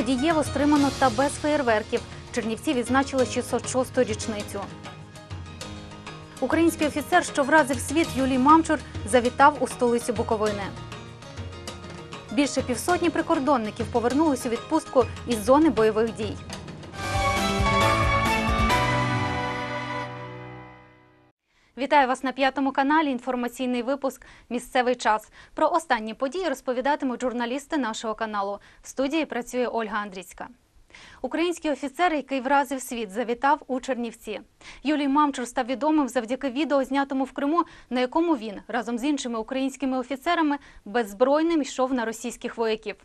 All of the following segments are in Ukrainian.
Подієво стримано та без феєрверків. Чернівці відзначили 606-ту річницю. Український офіцер, що вразив світ Юлій Мамчур, завітав у столицю Буковини. Більше півсотні прикордонників повернулись у відпустку із зони бойових дій. Вітаю вас на п'ятому каналі. Інформаційний випуск Місцевий час. Про останні події розповідатимуть журналісти нашого каналу. В студії працює Ольга Андрійська. Український офіцер, який вразив світ, завітав у Чернівці. Юлій Мамчур став відомим завдяки відео, знятому в Криму, на якому він разом з іншими українськими офіцерами беззбройним йшов на російських вояків.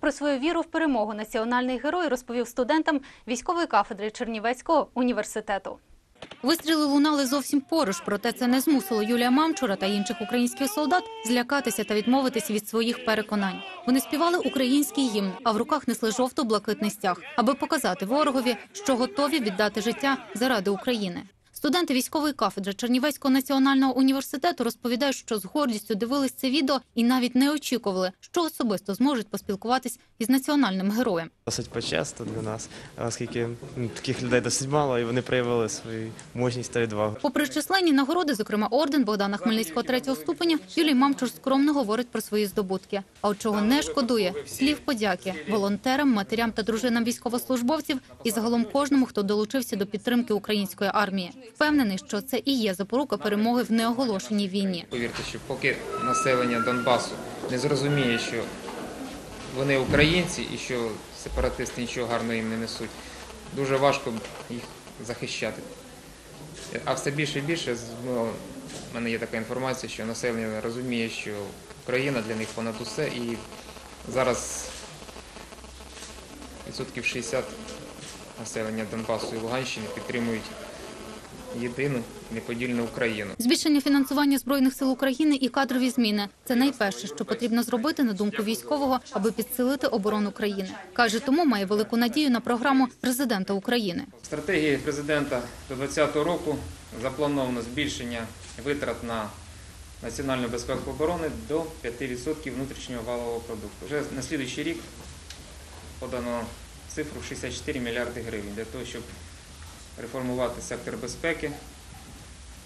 Про свою віру в перемогу національний герой розповів студентам військової кафедри Чернівецького університету. Вистріли лунали зовсім поруч, проте це не змусило Юлія Мамчура та інших українських солдат злякатися та відмовитися від своїх переконань. Вони співали український гімн, а в руках несли жовто-блакитний стяг, аби показати ворогові, що готові віддати життя заради України. Студенти військової кафедри Чернівецького національного університету розповідають, що з гордістю дивились це відео і навіть не очікували, що особисто зможуть поспілкуватись із національним героєм. Досить почесто для нас, оскільки ну, таких людей досить мало, і вони проявили свою мужність та відвагу. Попри численні нагороди, зокрема орден Богдана Хмельницького третього ступеня, Юлій Мамчур скромно говорить про свої здобутки. А от чого не шкодує слів подяки волонтерам, матерям та дружинам військовослужбовців і загалом кожному, хто долучився до підтримки української армії. Впевнений, що це і є запорука перемоги в неоголошеній війні. Повірте, що поки населення Донбасу не зрозуміє, що вони українці і що сепаратисти нічого гарного їм не несуть, дуже важко їх захищати. А все більше і більше ну, в мене є така інформація, що населення розуміє, що Україна для них понад усе, і зараз відсотків 60 населення Донбасу і Луганщини підтримують єдину неподільну Україну. Збільшення фінансування збройних сил України і кадрові зміни це найперше, що потрібно зробити на думку військового, аби підсилити оборону країни. каже, тому має велику надію на програму президента України. В стратегії президента до 2020 року заплановано збільшення витрат на національну безпеку оборони до 5% внутрішнього валового продукту. Вже на слідуючий рік подано цифру 64 мільярди гривень для того, щоб реформувати сектор безпеки,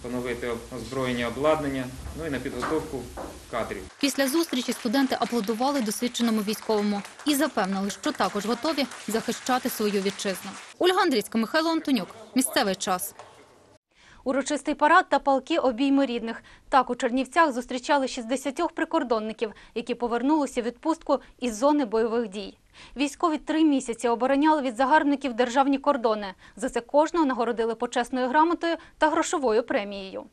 поновити озброєння обладнання, ну і на підготовку кадрів. Після зустрічі студенти аплодували досвідченому військовому і запевнили, що також готові захищати свою вітчизну. Ольга Андрійська, Михайло Антонюк. Місцевий час. Урочистий парад та палки обійми рідних. Так у Чернівцях зустрічали 60 прикордонників, які повернулися в відпустку із зони бойових дій. Військові три місяці обороняли від загарбників державні кордони. За це кожного нагородили почесною грамотою та грошовою премією.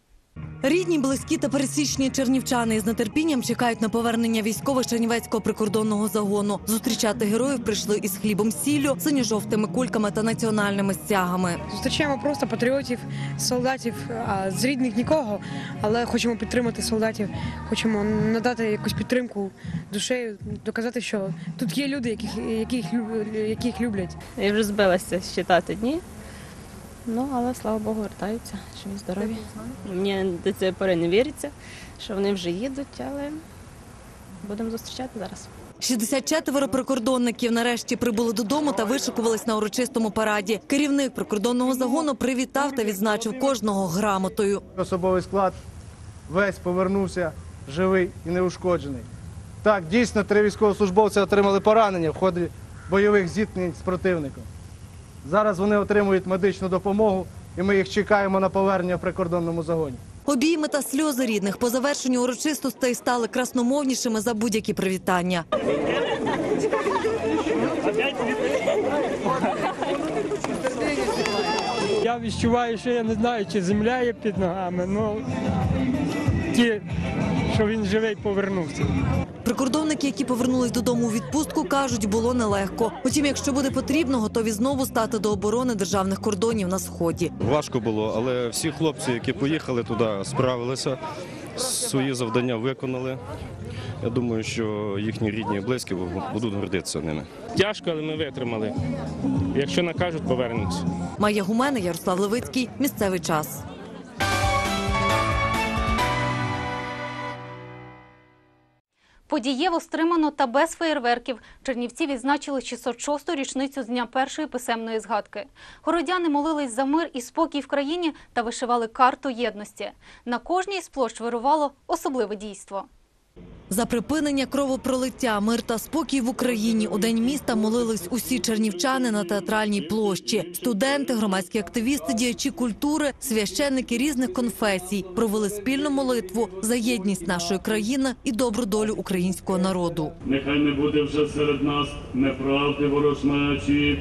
Рідні, близькі та пересічні чернівчани з нетерпінням чекають на повернення військових Чернівецького прикордонного загону. Зустрічати героїв прийшли із хлібом сіллю, синьо-жовтими кульками та національними стягами. Зустрічаємо просто патріотів, солдатів, а з рідних нікого, але хочемо підтримати солдатів, хочемо надати якусь підтримку душею, доказати, що тут є люди, яких, яких, яких люблять. Я вже збилася считати дні. Ну, але слава Богу, вертаються, живі здорові. Мені до цієї пори не віриться, що вони вже їдуть, але будемо зустрічати зараз. 64 прикордонників нарешті прибули додому та вишикувались на урочистому параді. Керівник прикордонного загону привітав та відзначив кожного грамотою. Особовий склад весь повернувся живий і неушкоджений. Так, дійсно, три військовослужбовці отримали поранення в ході бойових зіткнень з противником. Зараз вони отримують медичну допомогу, і ми їх чекаємо на повернення в прикордонному загоні. Обійми та сльози рідних по завершенню урочистостей стали красномовнішими за будь-які привітання. Я відчуваю, що я не знаю, чи земля є під ногами, ну ті, що він живий, повернувся. Прикордонники, які повернулись додому у відпустку, кажуть, було нелегко. Утім, якщо буде потрібно, готові знову стати до оборони державних кордонів на сході. Важко було, але всі хлопці, які поїхали туди, справилися, свої завдання виконали. Я думаю, що їхні рідні і близькі будуть гордитися ними. Тяжко, але ми витримали. Якщо накажуть, повернемось. Майя Гумена, Ярослав Левицький. Місцевий час. Події стримано та без феєрверків Чернівці відзначили 606-ту річницю з дня першої писемної згадки. Городяни молились за мир і спокій в країні та вишивали карту єдності. На кожній з площ вирувало особливе дійство. За припинення кровопролиття, мир та спокій в Україні у день міста молились усі чернівчани на театральній площі. Студенти, громадські активісти, діячі культури, священники різних конфесій провели спільну молитву за єдність нашої країни і добру долю українського народу. Нехай не буде вже серед нас неправди ворожнечі,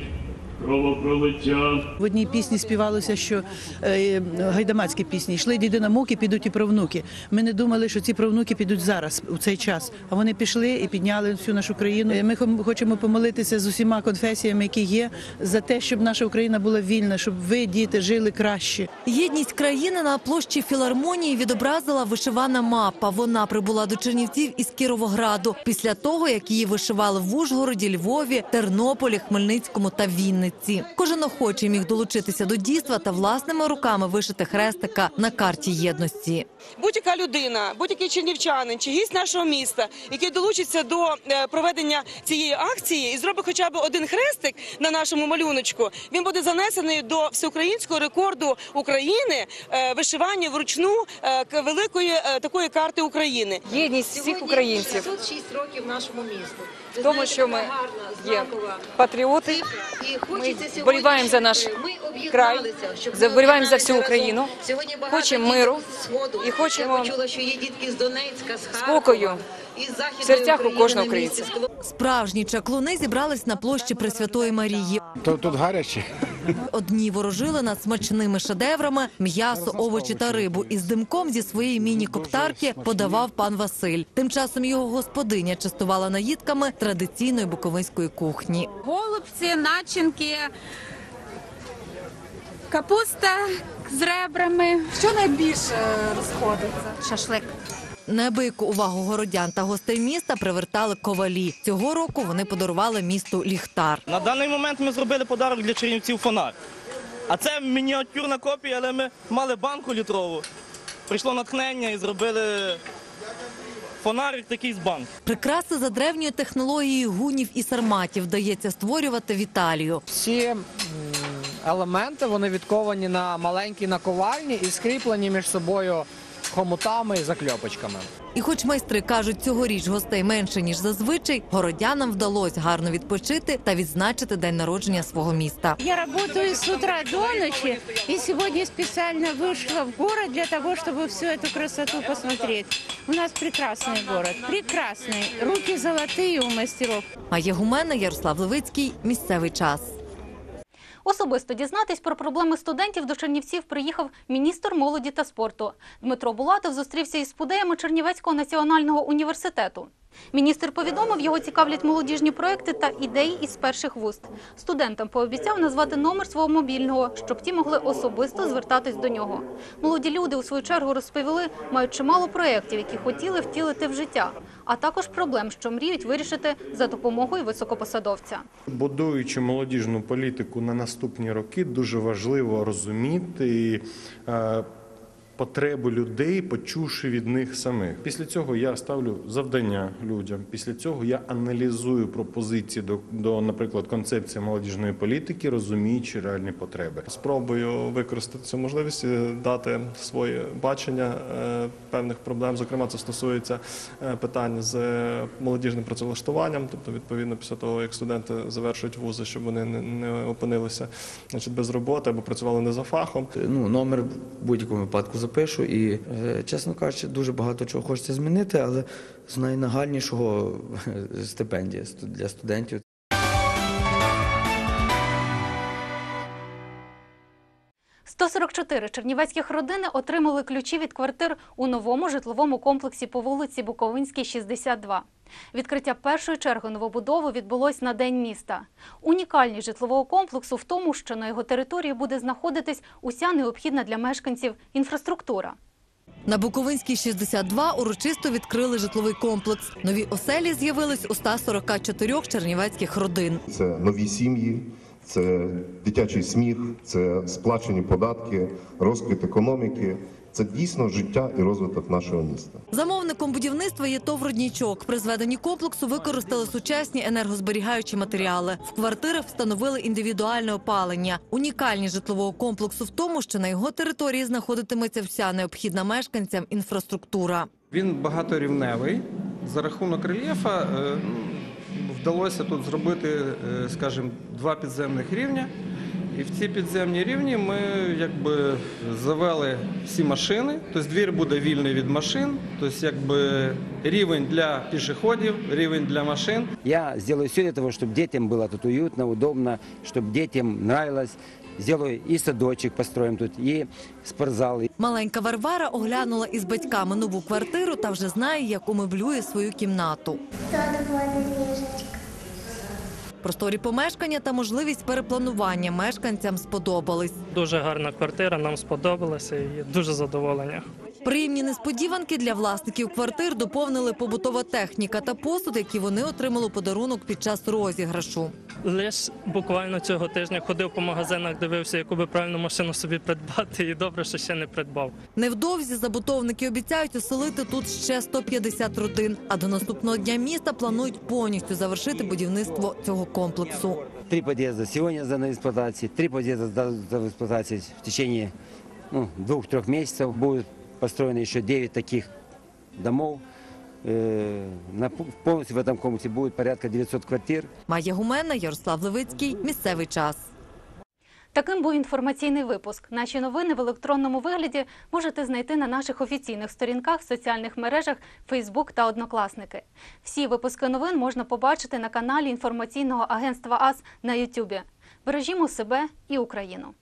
кровопролиття. В одній пісні співалося, що е, гайдамацькі пісні йшли діди на муки, підуть і правнуки. Ми не думали, що ці правнуки підуть зараз у цей час. А вони пішли і підняли всю нашу країну. Ми хочемо помолитися з усіма конфесіями, які є, за те, щоб наша Україна була вільна, щоб ви, діти, жили краще. Єдність країни на площі філармонії відобразила вишивана мапа. Вона прибула до Чернівців із Кіровограду після того, як її вишивали в Ужгороді, Львові, Тернополі, Хмельницькому та Вінниці. Кожен охочий міг долучитися до дійства та власними руками вишити хрестика на карті єдності. будь-яка людина, будь-який чернівчанин чи гість нашого міста, який долучиться до е, проведення цієї акції і зробить хоча б один хрестик на нашому малюночку, він буде занесений до всеукраїнського рекорду України е, вишивання вручну е, к- великої такої карти України. єдність всіх українців. В тому, що ми є патріоти, ми вболіваємо за наш край, за- вболіваємо за всю Україну, хочемо миру. і хочемо спокою в серцях у кожного українця. Справжні чаклуни зібрались на площі Пресвятої Марії. Тут, тут гаряче. Одні ворожили над смачними шедеврами м'ясо, овочі та рибу. Із димком зі своєї міні-коптарки подавав пан Василь. Тим часом його господиня частувала наїдками традиційної буковинської кухні. голубці, начинки, капуста з ребрами. Що найбільше розходиться? Шашлик. Неабияку увагу городян та гостей міста привертали ковалі. Цього року вони подарували місту ліхтар. На даний момент ми зробили подарок для чернівців фонар. А це мініатюрна копія, але ми мали банку літрову. Прийшло натхнення і зробили фонарик такий з банк. Прикраси за древньою технологією гунів і сарматів вдається створювати в Італію. Всі елементи вони відковані на маленькій наковальні і скріплені між собою хомутами і закльопочками. І хоч майстри кажуть, цьогоріч гостей менше ніж зазвичай, городянам вдалося гарно відпочити та відзначити день народження свого міста. Я работаю с утра до ночи, и сегодня специально вышла в город для того, чтобы всю эту красоту посмотреть. У нас прекрасный город, прекрасный. Руки золотые у мастеров. А Єгумена Ярослав Левицький. Місцевий час. Особисто дізнатись про проблеми студентів до Чернівців приїхав міністр молоді та спорту. Дмитро Булатов зустрівся із спудеями Чернівецького національного університету. Міністр повідомив, його цікавлять молодіжні проекти та ідеї із перших вуст. Студентам пообіцяв назвати номер свого мобільного, щоб ті могли особисто звертатись до нього. Молоді люди у свою чергу розповіли, мають чимало проєктів, які хотіли втілити в життя, а також проблем, що мріють вирішити за допомогою високопосадовця. Будуючи молодіжну політику на наступні роки, дуже важливо розуміти е, потребу людей, почувши від них самих. Після цього я ставлю завдання людям. Після цього я аналізую пропозиції до, до наприклад, концепції молодіжної політики, розуміючи реальні потреби. Спробую використати цю можливість, е, дати своє бачення е, певних проблем. Зокрема, це стосується е, питань з молодіжним працевлаштуванням, тобто, відповідно, після того, як студенти завершують вузи, щоб вони не, не опинилися значить, без роботи або працювали не за фахом. Ну, номер в будь-якому випадку запишу. І, е, чесно кажучи, дуже багато чого хочеться змінити, але з найнагальнішого стипендія для студентів. – 144 чернівецьких родини отримали ключі від квартир у новому житловому комплексі по вулиці Буковинській, 62. Відкриття першої черги новобудови відбулось на День міста. Унікальність житлового комплексу в тому, що на його території буде знаходитись уся необхідна для мешканців інфраструктура. На Буковинській 62 урочисто відкрили житловий комплекс. Нові оселі з'явились у 144 чернівецьких родин. Це нові сім'ї, це дитячий сміх, це сплачені податки, розквіт економіки. Це дійсно життя і розвиток нашого міста. Замовником будівництва є ТОВ «Роднічок». При зведенні комплексу використали сучасні енергозберігаючі матеріали. В квартирах встановили індивідуальне опалення. Унікальність житлового комплексу в тому, що на його території знаходитиметься вся необхідна мешканцям інфраструктура. Він багаторівневий. За рахунок рельєфа е, вдалося тут зробити, е, скажімо, два підземних рівня. І в ці підземні рівні ми якби завели всі машини. Тобто двір буде вільний від машин. Тобто, якби рівень для пішоходів, рівень для машин. Я сделаю все для того, чтобы детям было тут уютно, удобно, чтобы детям нравилось. Сделаю и садочек построим тут, и спортзал. Маленька Варвара оглянула із батьками нову квартиру та вже знає, як умеблює свою кімнату. Просторі помешкання та можливість перепланування мешканцям сподобались. Дуже гарна квартира, нам сподобалася і дуже задоволення. Приємні несподіванки для власників квартир доповнили побутова техніка та посуд, які вони отримали у подарунок під час розіграшу. Лише буквально цього тижня ходив по магазинах, дивився, яку би правильну машину собі придбати, і добре, що ще не придбав. Невдовзі забудовники обіцяють оселити тут ще 150 родин. А до наступного дня міста планують повністю завершити будівництво цього комплексу. Три подъезда сегодня сданы в эксплуатации, три подъезда сданы в эксплуатации в течение ну, двух-трех месяцев. Будет построено еще 9 таких домов. Э, на, полностью в этом комплексе будет порядка 900 квартир. Майя Гумена, Ярослав Левицький. Місцевий час. Таким був інформаційний випуск. Наші новини в електронному вигляді можете знайти на наших офіційних сторінках в соціальних мережах Facebook та Однокласники. Всі випуски новин можна побачити на каналі інформаційного агентства АС на YouTube. Бережімо себе і Україну.